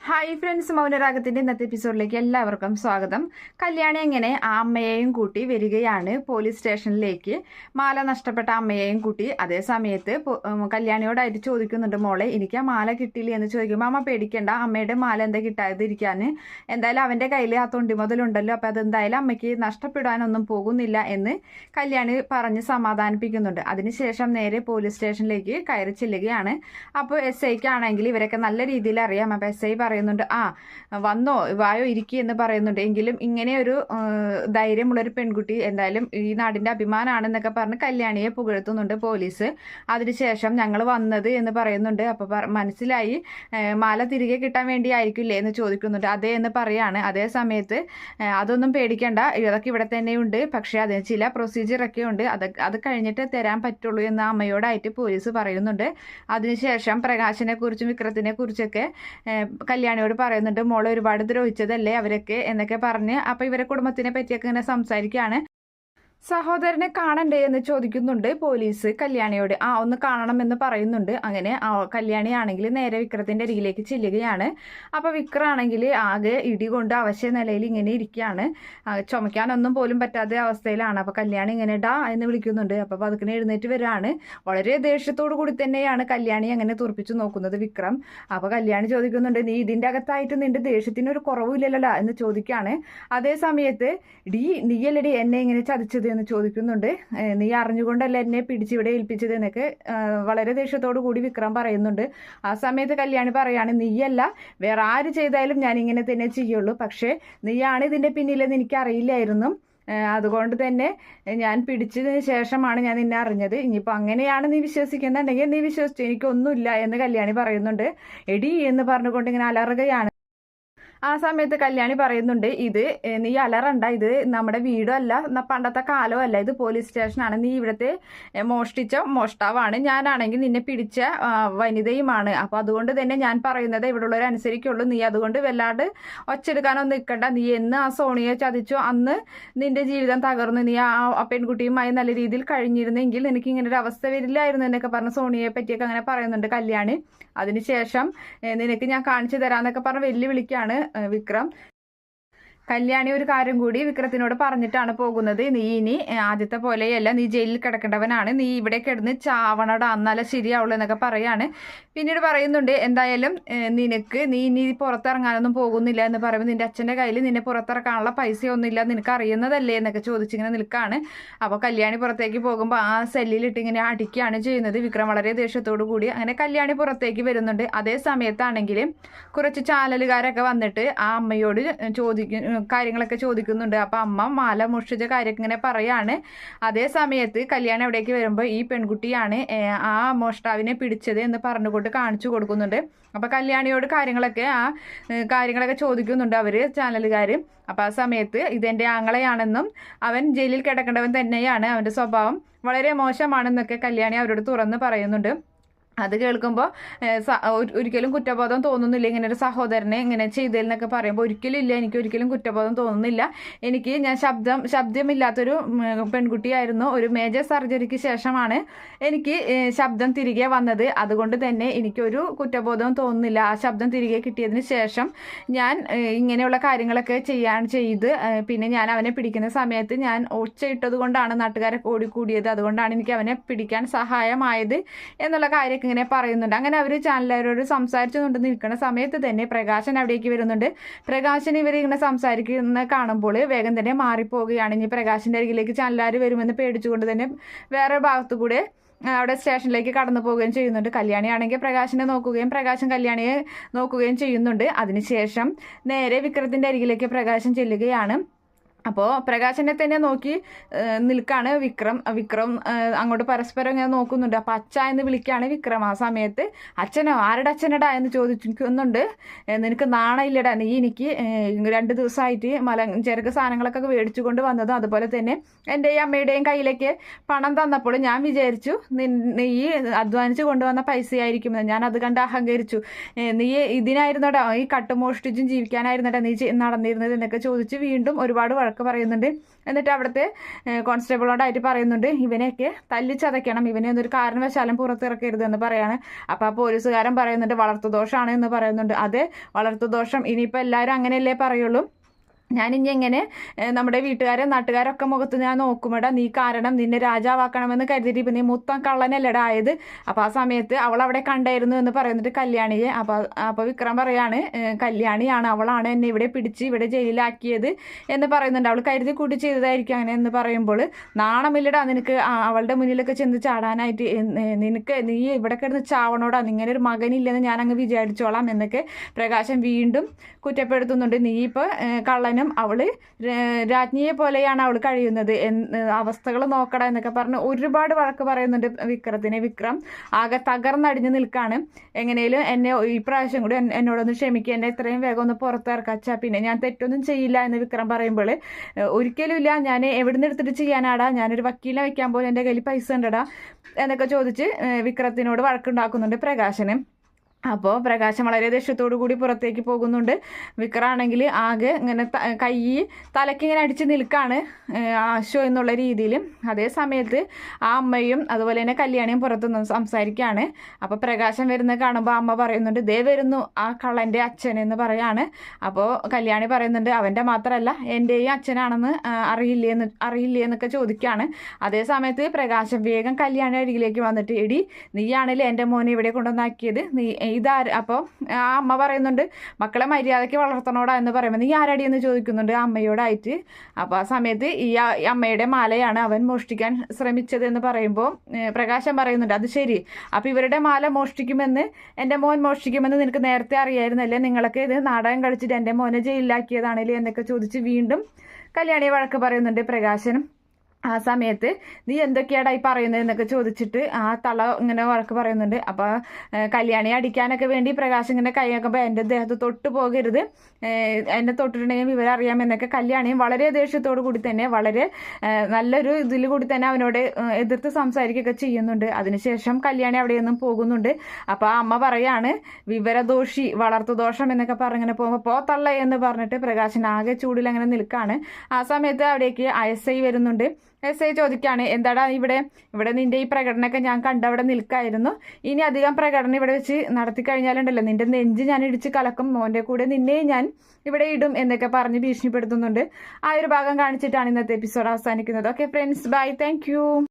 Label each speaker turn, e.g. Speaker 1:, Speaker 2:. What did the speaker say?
Speaker 1: Hi friends മൗനരാഗത്തിന്റെ ഇന്നത്തെ എപ്പിസോഡിലേക്ക് എല്ലാവർക്കും സ്വാഗതം. കല്യാണി എങ്ങനെ ആ അമ്മയെയും കൂട്ടി വരികയാണ് പോലീസ് സ്റ്റേഷനിലേക്ക് മാല നഷ്ടപ്പെട്ട അമ്മയെയും കൂട്ടി അതേ സമയത്ത് കല്യാണിയോടായിട്ട് ചോദിക്കുന്നുണ്ട് മോളെ എനിക്ക് ആ മാല കിട്ടിയില്ല? എന്ന് ചോദിക്കുമ്പോൾ അമ്മ പേടിക്കേണ്ട അമ്മയുടെ മാല എന്താ കിട്ടാതിരിക്കാൻ എന്തായാലും അവന്റെ കയ്യിൽ ആ തൊണ്ടി മുതലുണ്ടല്ലോ അപ്പോൾ അതെന്തായാലും അമ്മയ്ക്ക് നഷ്ടപ്പെടാനൊന്നും പോകുന്നില്ല എന്ന് കല്യാണി പറഞ്ഞ് സമാധാനിപ്പിക്കുന്നുണ്ട്. അതിനുശേഷം നേരെ പോലീസ് സ്റ്റേഷനിലേക്ക് കയറി ചെല്ലുകയാണ്. അപ്പോൾ എസ് ഐക്കാണെങ്കിൽ ഇവരൊക്കെ നല്ല രീതിയിൽ അറിയാം. അപ്പോൾ എസ് ഐ പറയുന്നുണ്ട് ആ വന്നോ വായോ ഇരിക്കുക എന്ന് പറയുന്നുണ്ട്. എങ്കിലും ഇങ്ങനെ ഒരു ധൈര്യമുള്ള ഒരു പെൺകുട്ടി എന്തായാലും ഈ നാടിന്റെ അഭിമാനമാണെന്നൊക്കെ പറഞ്ഞ് കല്യാണിയെ പുകഴ്ത്തുന്നുണ്ട് പോലീസ്. അതിനുശേഷം ഞങ്ങൾ വന്നത് എന്ന് പറയുന്നുണ്ട്. അപ്പോൾ മനസ്സിലായി മാല തിരികെ കിട്ടാൻ വേണ്ടി ആയിരിക്കില്ലേ എന്ന് ചോദിക്കുന്നുണ്ട്. അതെ എന്ന് പറയാണ്. അതേ സമയത്ത് അതൊന്നും പേടിക്കേണ്ട ഇതൊക്കെ ഇവിടെ തന്നെയുണ്ട്. പക്ഷേ അതിന് ചില പ്രൊസീജിയറൊക്കെ ഉണ്ട്. അത് അത് കഴിഞ്ഞിട്ട് തരാൻ പറ്റുള്ളൂ എന്ന് അമ്മയോടായിട്ട് പോലീസ് പറയുന്നുണ്ട്. അതിനുശേഷം പ്രകാശനെ കുറിച്ചും വിക്രത്തിനെ കുറിച്ചൊക്കെ കല്യാണിയോട് പറയുന്നുണ്ട് മോളെ ഒരുപാട് ദ്രോഹിച്ചതല്ലേ അവരൊക്കെ? എന്നൊക്കെ പറഞ്ഞ് അപ്പോൾ ഇവരെ കുടുംബത്തിനെ പറ്റിയൊക്കെ ഇങ്ങനെ സംസാരിക്കുകയാണ്. സഹോദരനെ കാണണ്ടേ എന്ന് ചോദിക്കുന്നുണ്ട് പോലീസ് കല്യാണിയോട്. ആ ഒന്ന് കാണണമെന്ന് പറയുന്നുണ്ട്. അങ്ങനെ ആ കല്യാണിയാണെങ്കിൽ നേരെ വിക്രത്തിന്റെ അരികിലേക്ക് ചെല്ലുകയാണ്. അപ്പോൾ വിക്രാണെങ്കിൽ ആകെ ഇടി കൊണ്ട് അവശ്യ നിലയിൽ ഇങ്ങനെ ഇരിക്കുകയാണ്. ചുമയ്ക്കാനൊന്നും പോലും പറ്റാത്ത അവസ്ഥയിലാണ്. അപ്പോൾ കല്യാണി ഇങ്ങനെ ഡാ എന്ന് വിളിക്കുന്നുണ്ട്. അപ്പോൾ പതുക്കിനെ എഴുന്നേറ്റ് വരികയാണ് വളരെ ദേഷ്യത്തോടു കൂടി തന്നെയാണ് കല്യാണി അങ്ങനെ തുറപ്പിച്ചു നോക്കുന്നത് വിക്രം. അപ്പോൾ കല്യാണി ചോദിക്കുന്നുണ്ട് നീ ഇതിന്റെ അകത്തായിട്ട് നിന്റെ ദേഷ്യത്തിന് ഒരു കുറവില്ലല്ലോ എന്ന് ചോദിക്കുകയാണ്. അതേ സമയത്ത് ഡി നീയല്ലടി എന്നെ ഇങ്ങനെ ചതിച്ചത്? എന്ന് ചോദിക്കുന്നുണ്ട്. നീ അറിഞ്ഞുകൊണ്ടല്ല എന്നെ പിടിച്ചിവിടെ ഏൽപ്പിച്ചത് എന്നൊക്കെ വളരെ ദേഷ്യത്തോടു കൂടി വിക്രം പറയുന്നുണ്ട്. ആ സമയത്ത് കല്യാണി പറയാണ് നീയല്ല വേറെ ആര് ചെയ്താലും ഞാൻ ഇങ്ങനെ തന്നെ ചെയ്യുള്ളൂ. പക്ഷേ നീയാണ് ഇതിന്റെ പിന്നിലെന്ന് എനിക്ക് അറിയില്ലായിരുന്നു അതുകൊണ്ട് തന്നെ ഞാൻ പിടിച്ചതിന് ശേഷമാണ് ഞാൻ നിന്നെ അറിഞ്ഞത്. ഇനിയിപ്പോൾ അങ്ങനെയാണ് നീ വിശ്വസിക്കുന്നുണ്ടെങ്കിൽ നീ വിശ്വസിച്ചു എനിക്കൊന്നുമില്ല എന്ന് കല്യാണി പറയുന്നുണ്ട്. എടി എന്ന് പറഞ്ഞുകൊണ്ട് ഇങ്ങനെ അലറുകയാണ്. ആ സമയത്ത് കല്യാണി പറയുന്നുണ്ട് ഇത് നീ അലറണ്ട. ഇത് നമ്മുടെ വീടും അല്ല പണ്ടത്തെ കാലവും അല്ല ഇത് പോലീസ് സ്റ്റേഷനാണ്. നീ ഇവിടുത്തെ മോഷ്ടിച്ച മോഷ്ടാവാണ്. ഞാനാണെങ്കിൽ നിന്നെ പിടിച്ച വനിതയുമാണ്. അപ്പോൾ അതുകൊണ്ട് തന്നെ ഞാൻ പറയുന്നത് ഇവിടെ ഉള്ളവർ അനുസരിക്കുള്ളൂ. നീ അതുകൊണ്ട് വല്ലാണ്ട് ഒച്ചെടുക്കാനോ നിൽക്കണ്ട. നീ എന്ന് ആ സോണിയെ ചതിച്ചോ? അന്ന് നിന്റെ ജീവിതം തകർന്നു നീ ആ പെൺകുട്ടിയുമായി നല്ല രീതിയിൽ കഴിഞ്ഞിരുന്നെങ്കിൽ നിനക്ക് ഇങ്ങനെ ഒരു അവസ്ഥ വരില്ലായിരുന്നു എന്നൊക്കെ പറഞ്ഞ് സോണിയെ പറ്റിയൊക്കെ അങ്ങനെ പറയുന്നുണ്ട് കല്യാണി. അതിനുശേഷം നിനക്ക് ഞാൻ കാണിച്ചു തരാന്നൊക്കെ പറഞ്ഞ വെല്ലുവിളിക്കാണ്. വിക്രം. കല്യാണി ഒരു കാര്യം കൂടി വിക്രത്തിനോട് പറഞ്ഞിട്ടാണ് പോകുന്നത്. നീ ഇനി ആദ്യത്തെ പോലെയല്ല നീ ജയിലിൽ കിടക്കേണ്ടവനാണ്. നീ ഇവിടെ കിടന്ന് ചാവണടാ എന്നാലേ ശരിയാവുള്ളൂ എന്നൊക്കെ പറയാണ്. പിന്നീട് പറയുന്നുണ്ട് എന്തായാലും നിനക്ക് നീ ഇനി പുറത്തിറങ്ങാനൊന്നും പോകുന്നില്ല എന്ന് പറയുമ്പോൾ നിന്റെ അച്ഛന്റെ കയ്യിൽ നിന്നെ പുറത്തിറക്കാനുള്ള പൈസയൊന്നുമില്ല നിനക്ക് അറിയുന്നതല്ലേ? എന്നൊക്കെ ചോദിച്ചിങ്ങനെ നിൽക്കുകയാണ് അപ്പോൾ കല്യാണി പുറത്തേക്ക് പോകുമ്പോൾ ആ സെല്ലിലിട്ട് ഇങ്ങനെ അടിക്കുകയാണ് ചെയ്യുന്നത്. വിക്രം വളരെ ദേഷ്യത്തോടു കൂടി അങ്ങനെ കല്യാണി പുറത്തേക്ക് വരുന്നുണ്ട്. അതേ സമയത്താണെങ്കിൽ കുറച്ച് ചാനലുകാരൊക്കെ വന്നിട്ട് ആ അമ്മയോട് ചോദിക്കും കാര്യങ്ങളൊക്കെ ചോദിക്കുന്നുണ്ട്. അപ്പോൾ അമ്മ മാല മോഷ്ടിച്ച കാര്യം ഇങ്ങനെ പറയാണ്. അതേ സമയത്ത് കല്യാണം എവിടേക്ക് വരുമ്പോൾ ഈ പെൺകുട്ടിയാണ് ആ മോഷ്ടാവിനെ പിടിച്ചത് എന്ന് പറഞ്ഞുകൊണ്ട് കാണിച്ചു കൊടുക്കുന്നുണ്ട്. അപ്പോൾ കല്യാണിയോട് കാര്യങ്ങളൊക്കെ ആ കാര്യങ്ങളൊക്കെ ചോദിക്കുന്നുണ്ട് അവർ ചാനലുകാർ അപ്പോൾ ആ സമയത്ത് ഇതെന്റെ ആങ്ങളെയാണെന്നും അവൻ ജയിലിൽ കിടക്കേണ്ടവൻ തന്നെയാണ് അവന്റെ സ്വഭാവം. വളരെ മോശമാണെന്നൊക്കെ കല്യാണി അവരോട് തുറന്ന് പറയുന്നുണ്ട്. അത് കേൾക്കുമ്പോൾ ഒരിക്കലും കുറ്റബോധം തോന്നുന്നില്ല. ഇങ്ങനെ ഒരു സഹോദരനെ ഇങ്ങനെ ചെയ്തതെന്നൊക്കെ പറയുമ്പോൾ ഒരിക്കലും ഇല്ല എനിക്ക് ഒരിക്കലും കുറ്റബോധം തോന്നുന്നില്ല. എനിക്ക് ഞാൻ ശബ്ദം ശബ്ദമില്ലാത്തൊരു പെൺകുട്ടിയായിരുന്നു. ഒരു മേജർ സർജറിക്ക് ശേഷമാണ് എനിക്ക് ശബ്ദം തിരികെ വന്നത്. അതുകൊണ്ട് തന്നെ എനിക്കൊരു കുറ്റബോധം തോന്നുന്നില്ല. ആ ശബ്ദം തിരികെ കിട്ടിയതിന് ശേഷം ഞാൻ ഇങ്ങനെയുള്ള കാര്യങ്ങളൊക്കെ ചെയ്യാൻ ചെയ്ത് പിന്നെ ഞാൻ അവനെ പിടിക്കുന്ന സമയത്ത് ഞാൻ ഒച്ചയിട്ടത് കൊണ്ടാണ് നാട്ടുകാരൊക്കെ ഓടിക്കൂടിയത്. അതുകൊണ്ടാണ് എനിക്ക് അവനെ പിടിക്കാൻ സഹായമായത് എന്നുള്ള കാര്യമൊക്കെ ഇങ്ങനെ പറയുന്നുണ്ട്. അങ്ങനെ അവർ ചാനലുകാരോട് സംസാരിച്ചുകൊണ്ട് നിൽക്കുന്ന സമയത്ത് തന്നെ പ്രകാശൻ അവിടേക്ക് വരുന്നുണ്ട്. പ്രകാശൻ ഇവർ ഇങ്ങനെ സംസാരിക്കുന്ന കാണുമ്പോൾ വേഗം തന്നെ മാറിപ്പോവുകയാണ്. ഇനി പ്രകാശിന്റെ അരികിലേക്ക് ചാനലുകാർ വരുമെന്ന് പേടിച്ചുകൊണ്ട് തന്നെ വേറെ ഭാഗത്തു കൂടെ അവിടെ സ്റ്റേഷനിലേക്ക് കടന്നു പോവുകയും ചെയ്യുന്നുണ്ട്. കല്യാണിയാണെങ്കിൽ പ്രകാശിനെ നോക്കുകയും പ്രകാശൻ കല്യാണിയെ നോക്കുകയും ചെയ്യുന്നുണ്ട്. അതിനുശേഷം നേരെ വിക്രത്തിന്റെ അരികിലേക്ക് പ്രകാശം ചെല്ലുകയാണ്. അപ്പോൾ പ്രകാശനെ തന്നെ നോക്കി നിൽക്കുകയാണ് വിക്രം. വിക്രം അങ്ങോട്ട് പരസ്പരം ഇങ്ങനെ നോക്കുന്നുണ്ട്. അപ്പോൾ അച്ഛ എന്ന് വിളിക്കുകയാണ് വിക്രം ആ സമയത്ത്. അച്ഛനോ? ആരുടെ അച്ഛനടാ എന്ന് ചോദിക്കുന്നുണ്ട് നിനക്ക് നാണയില്ലടാ നീ എനിക്ക് രണ്ട് ദിവസമായിട്ട് മല മലഞ്ചരക്ക് സാധനങ്ങളൊക്കെ മേടിച്ചു കൊണ്ട് വന്നതും അതുപോലെ തന്നെ എന്റെ ഈ അമ്മയുടെയും കയ്യിലേക്ക് പണം തന്നപ്പോൾ ഞാൻ വിചാരിച്ചു നീ അധ്വാനിച്ച് കൊണ്ടുവന്ന പൈസയായിരിക്കും ഞാൻ അത് കണ്ട് അഹങ്കരിച്ചു. നീ ഇതിനായിരുന്നടാ ഈ കട്ടുമോഷ്ടിച്ചും ജീവിക്കാനായിരുന്നടാ നീ നടന്നിരുന്നത് എന്നൊക്കെ ചോദിച്ച് വീണ്ടും ഒരുപാട് വഴക്ക് പറയുന്നുണ്ട്. എന്നിട്ട് അവിടുത്തെ കോൺസ്റ്റബിളോടായിട്ട് പറയുന്നുണ്ട് ഇവനെയൊക്കെ തല്ലിച്ചതയ്ക്കണം. ഇവനെ ഒന്നൊരു കാരണവശാലും പുറത്തിറക്കരുത് എന്ന് പറയാണ്. അപ്പോൾ ആ പോലീസുകാരൻ പറയുന്നുണ്ട് വളർത്തുദോഷമാണ് എന്ന് പറയുന്നുണ്ട്. അതെ വളർത്തുദോഷം ഇനിയിപ്പോൾ എല്ലാവരും അങ്ങനെയല്ലേ പറയുള്ളൂ? ഞാനിനി എങ്ങനെ നമ്മുടെ വീട്ടുകാരെ നാട്ടുകാരൊക്കെ മുഖത്ത് ഞാൻ നോക്കുമെടാ. നീ കാരണം നിന്നെ രാജാവാക്കണമെന്ന് കരുതിയിട്ട് ഇപ്പം നീ മൊത്തം കള്ളനല്ലടാ ആയത്. അപ്പോൾ ആ സമയത്ത് അവൾ അവിടെ കണ്ടായിരുന്നു എന്ന് പറയുന്നിട്ട് കല്യാണിയെ. അപ്പോൾ അപ്പോൾ വിക്രം പറയാണ് കല്യാണിയാണ് അവളാണ് എന്നെ ഇവിടെ പിടിച്ച് ഇവിടെ ജയിലിലാക്കിയത് എന്ന് പറയുന്നുണ്ട്. അവൾ കരുതി കൂട്ടി ചെയ്തതായിരിക്കും അങ്ങനെ എന്ന് പറയുമ്പോൾ നാണമില്ലടാ നിനക്ക് അവളുടെ മുന്നിലൊക്കെ ചെന്ന് ചാടാനായിട്ട് നിനക്ക് നീ ഇവിടെ കിടന്ന് ചാവണോടാ നിങ്ങനെ ഒരു മകനില്ലെന്ന് ഞാൻ വിചാരിച്ചോളാം എന്നൊക്കെ പ്രകാശം വീണ്ടും കുറ്റപ്പെടുത്തുന്നുണ്ട്. നീ ഇപ്പോൾ കള്ളനും അവൾ ര- രാജ്ഞിയെ പോലെയാണ് അവൾ കഴിയുന്നത് അവസ്ഥകൾ നോക്കട എന്നൊക്കെ പറഞ്ഞ് ഒരുപാട് വഴക്ക് പറയുന്നുണ്ട് വിക്രത്തിനെ. വിക്രം ആകെ തകർന്നടിഞ്ഞ് നിൽക്കാണ്. എങ്ങനെയും എന്നെ ഈ പ്രാവശ്യം കൂടി എന്നോടൊന്ന് ക്ഷമിക്കുക എന്നെ ഇത്രയും വേഗം ഒന്ന് പുറത്തിറക്കാച്ചാ പിന്നെ ഞാൻ തെറ്റൊന്നും ചെയ്യില്ല എന്ന് വിക്രം പറയുമ്പോൾ ഒരിക്കലും ഇല്ല. ഞാൻ എവിടുന്ന് എടുത്തിട്ട് ചെയ്യാനാടാ? ഞാനൊരു വക്കീലിനെ വെക്കാൻ പോലും എന്റെ കയ്യിൽ പൈസ ഉണ്ടടാ? എന്നൊക്കെ ചോദിച്ച് വിക്രത്തിനോട് വഴക്കുണ്ടാക്കുന്നുണ്ട് പ്രകാശന്. അപ്പോൾ പ്രകാശം വളരെ ദേഷ്യത്തോടു കൂടി പുറത്തേക്ക് പോകുന്നുണ്ട്. വിക്രാണെങ്കിൽ ആകെ ഇങ്ങനെ കൈ തലയ്ക്ക് ഇങ്ങനെ അടിച്ച് നിൽക്കാണ് ആശോ എന്നുള്ള രീതിയിൽ അതേ സമയത്ത് ആ അമ്മയും അതുപോലെ തന്നെ കല്യാണിയും പുറത്തുനിന്ന് സംസാരിക്കുകയാണ് അപ്പോൾ പ്രകാശം വരുന്നത് കാണുമ്പോൾ അമ്മ പറയുന്നുണ്ട് ദേ വരുന്നു ആ കള്ളന്റെ അച്ഛൻ എന്ന് പറയാണ്. അപ്പോൾ കല്യാണി പറയുന്നുണ്ട് അവന്റെ മാത്രമല്ല എന്റെയും അച്ഛനാണെന്ന് അറിയില്ലേ എന്ന് അറിയില്ലേ എന്നൊക്കെ ചോദിക്കുകയാണ് അതേ സമയത്ത് പ്രകാശം വേഗം കല്യാണി അരികിലേക്ക് വന്നിട്ട് എടി നീയാണല്ലേ എന്റെ മോനെ ഇവിടെ കൊണ്ടുവന്നാക്കിയത്? നീ ഇതാ അപ്പോൾ ആ അമ്മ പറയുന്നുണ്ട് മക്കളെ മര്യാദയ്ക്ക് വളർത്തണോടാ എന്ന് പറയുമ്പോൾ നീ ആരടി എന്ന് ചോദിക്കുന്നുണ്ട് അമ്മയോടായിട്ട്. അപ്പോൾ ആ സമയത്ത് ഈ അമ്മയുടെ മാലയാണ് അവൻ മോഷ്ടിക്കാൻ ശ്രമിച്ചത് എന്ന് പറയുമ്പോൾ പ്രകാശം പറയുന്നുണ്ട് അത് ശരി. അപ്പോൾ ഇവരുടെ മാല മോഷ്ടിക്കുമെന്ന് എന്റെ മോൻ മോഷ്ടിക്കുമെന്ന് നിനക്ക് നേരത്തെ അറിയായിരുന്നല്ലേ? നിങ്ങളൊക്കെ ഇത് നാടകം കളിച്ചിട്ട് എന്റെ മോനെ ജയിലിലാക്കിയതാണല്ലേ? എന്നൊക്കെ ചോദിച്ച് വീണ്ടും കല്യാണി വഴക്ക് പറയുന്നുണ്ട് പ്രകാശനും. ആ സമയത്ത് നീ എന്തൊക്കെയാടാ ഈ പറയുന്നത്? എന്നൊക്കെ ചോദിച്ചിട്ട് ആ തള ഇങ്ങനെ വഴക്ക് പറയുന്നുണ്ട്. അപ്പോൾ കല്യാണി അടിക്കാനൊക്കെ വേണ്ടി പ്രകാശ് ഇങ്ങനെ കൈയാക്കുമ്പോൾ എന്റെ ദേഹത്ത് തൊട്ട് പോകരുത്. എന്നെ തൊട്ടിട്ടുണ്ടെങ്കിൽ വിവരം അറിയാമെന്നൊക്കെ കല്യാണിയും വളരെ ദേഷ്യത്തോടു കൂടി തന്നെ വളരെ നല്ലൊരു ഇതിൽ കൂടി തന്നെ അവനോട് എതിർത്ത് സംസാരിക്കുകയൊക്കെ ചെയ്യുന്നുണ്ട്. അതിനുശേഷം കല്യാണി അവിടെ നിന്നും പോകുന്നുണ്ട്. അപ്പോൾ ആ അമ്മ പറയാണ് വിവരദോഷി വളർത്തുദോഷം എന്നൊക്കെ പറഞ്ഞിങ്ങനെ പോകുമ്പോൾ പോ തള്ള എന്ന് പറഞ്ഞിട്ട് പ്രകാശൻ ആകെ ചൂടിൽ അങ്ങനെ നിൽക്കുകയാണ് ആ സമയത്ത് അവിടേക്ക് ഐ വരുന്നുണ്ട്. എസ് ഐ ചോദിക്കുകയാണ് എന്താടാ ഇവിടെ? ഇവിടെ നിന്റെ ഈ പ്രകടനമൊക്കെ ഞാൻ കണ്ടവിടെ നിൽക്കായിരുന്നു. ഇനി അധികം പ്രകടനം ഇവിടെ വെച്ച് നടത്തി കഴിഞ്ഞാലുണ്ടല്ലോ. നിന്റെ നെഞ്ച് ഞാൻ ഇടിച്ച് കലക്കും. മോന്റെ കൂടെ നിന്നെ ഞാൻ ഇവിടെ ഇടും എന്നൊക്കെ പറഞ്ഞ് ഭീഷണിപ്പെടുത്തുന്നുണ്ട്. ആ ഒരു ഭാഗം കാണിച്ചിട്ടാണ് ഇന്നത്തെ എപ്പിസോഡ് അവസാനിക്കുന്നത്. Okay friends bye thank